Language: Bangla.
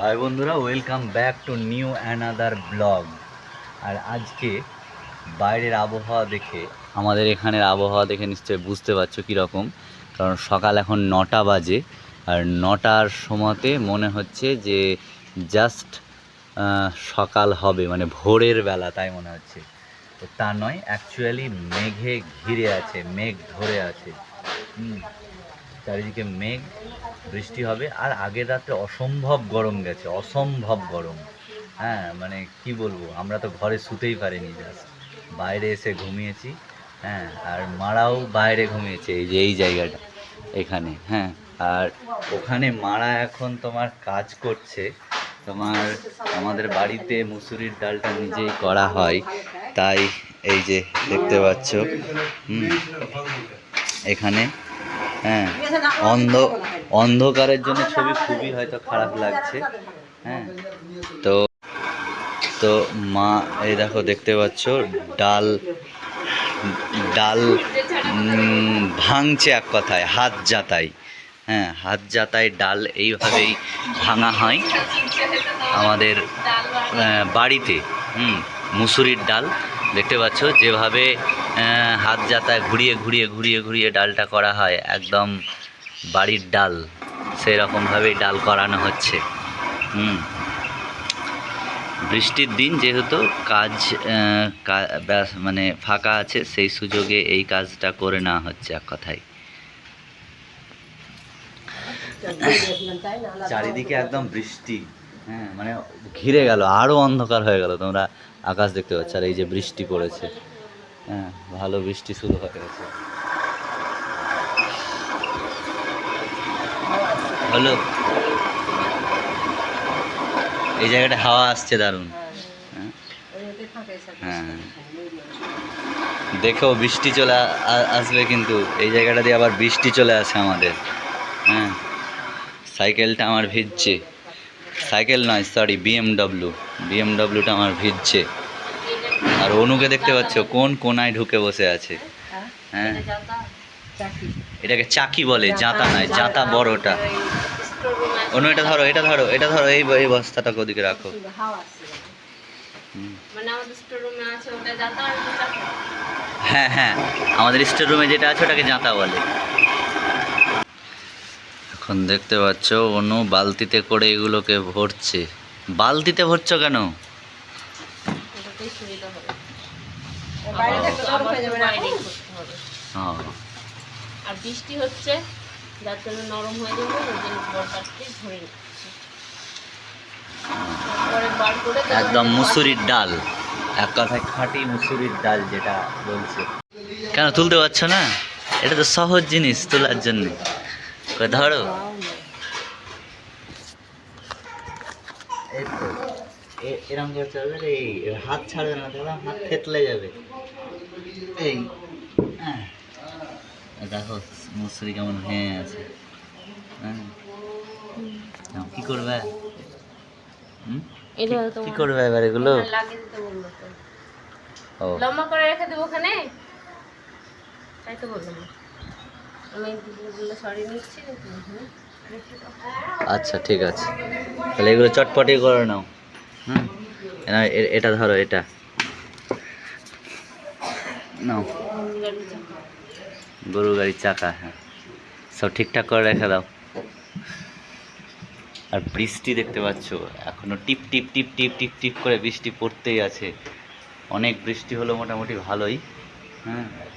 হাই বন্ধুরা welcome back to new another blog আর আজকে বাইরের আবহাওয়া দেখে, আমাদের এখানের আবহাওয়া দেখে নিশ্চয়ই বুঝতে পারছ কীরকম। কারণ সকাল এখন নটা বাজে, আর নটার সময়তে মনে হচ্ছে যে জাস্ট সকাল হবে মানে ভোরের বেলা তাই মনে হচ্ছে। তো তা নয় অ্যাকচুয়ালি মেঘে ঘিরে আছে, মেঘ ধরে আছে। চারিদিকে মেঘ। বৃষ্টি হবে, আর আগের রাতে অসম্ভব গরম গেছে, অসম্ভব গরম। হ্যাঁ মানে কি বলব, আমরা তো ঘরে শুতেই পারিনি জাস্ট বাইরে এসে ঘুমিয়েছি হ্যাঁ আর মারাও বাইরে ঘুমিয়েছে, এই যে, এই জায়গাটা, এখানে হ্যাঁ। আর ওখানে মারা এখন তোমার কাজ করছে, তোমার আমাদের বাড়িতে মুসুরির ডালটা নিজেই করা হয়, তাই এই যে দেখতে পাচ্ছ, হুম, এখানে হ্যাঁ অন্ধ অন্ধকারের জন্য ছবি খুবই হয়তো খারাপ লাগছে। হ্যাঁ। তো তো মা, এই দেখো দেখতে পাচ্ছ, ডাল ডাল ভাঙছে এক কথায়, হাত জাতাই হ্যাঁ হাত জাতাই ডাল এইভাবেই ভাঙা হয় আমাদের বাড়িতে। হুম, মুসুরির ডাল, দেখতে পাচ্ছ, যেভাবে হাত জাতায় ঘুরিয়ে ঘুরিয়ে ঘুরিয়ে ঘুরিয়ে ডালটা করা হয়, একদম বাড়ির ডাল সেই রকমভাবেই ডাল করানো হচ্ছে। হুম। বৃষ্টির দিন যেহেতু কাজ মানে ফাঁকা আছে, সেই সুযোগে এই কাজটা করে নেওয়া হচ্ছে এক কথায়। চারিদিকে একদম বৃষ্টি হ্যাঁ মানে ঘিরে গেল আরও অন্ধকার হয়ে গেল, তোমরা আকাশ দেখতে পাচ্ছ, আর এই যে বৃষ্টি পড়েছে হ্যাঁ ভালো বৃষ্টি শুরু হয়ে গেছে। হলো। এই জায়গাটা হাওয়া আসছে দারুণ। হ্যাঁ। হ্যাঁ দেখো, বৃষ্টি চলে আসবে কিন্তু। এই জায়গাটা দিয়ে আবার বৃষ্টি চলে আসে আমাদের। হ্যাঁ। সাইকেলটা আমার ভিজছে। সাইকেল নয় সরি বিএমডব্লিউ বিএমডব্লিউটা আমার ভিজছে। আর অনুকে দেখতে পাচ্ছ, কোন কোনায় ঢুকে বসে আছে। হ্যাঁ। এটাকে চাকি বলে জাঁতা নয় জাঁতা বড়টা। অন্য এটা ধরো এটা ধরো এটা ধরো এই এই বস্তাটাকে ওদিকে রাখো। মানে। হ্যাঁ হ্যাঁ আমাদের স্টোর রুমে যেটা আছে ওটাকে জাঁতা বলে। এখন দেখতে পাচ্ছ অনু বালতিতে করে এগুলোকে ভরছে। বালতিতে ভরছো কেন? হয়ে আর বৃষ্টি হচ্ছে, যার জন্য নরম হয়ে যাবে, ওই জন্য বরকারটি ধরে নিচ্ছি। একদম মুসুরির ডাল। এক কথায় খাঁটি মুসুরির ডাল যেটা বলছে। কেন তুলতে পারছ না? এটা তো সহজ জিনিস তোলার জন্য। ধরো। এরকম করে চলবে এই হাত ছাড়বে না হাত থেতলে যাবে। এই দেখো মুসুরি কেমন ভেঙে আছে হ্যাঁ। কি করবে? এটা কি- করবে এবার এগুলো? হ্যাঁ, লম্বা করে রেখে দেবো ওখানে? তাই তো বললাম। আমি সরিয়ে নিচ্ছি। আচ্ছা ঠিক আছে। তাহলে এগুলো চটপটি করে নাও। হুম? এটা ধরো এটা। নাও। গরু গাড়ির চাকা হ্যাঁ। সব ঠিকঠাক করে রেখে দাও। আর বৃষ্টি দেখতে পাচ্ছ এখনও টিপ টিপ টিপ টিপ টিপ টিপ করে বৃষ্টি পড়তেই আছে। অনেক বৃষ্টি হলো মোটামুটি ভালোই হ্যাঁ।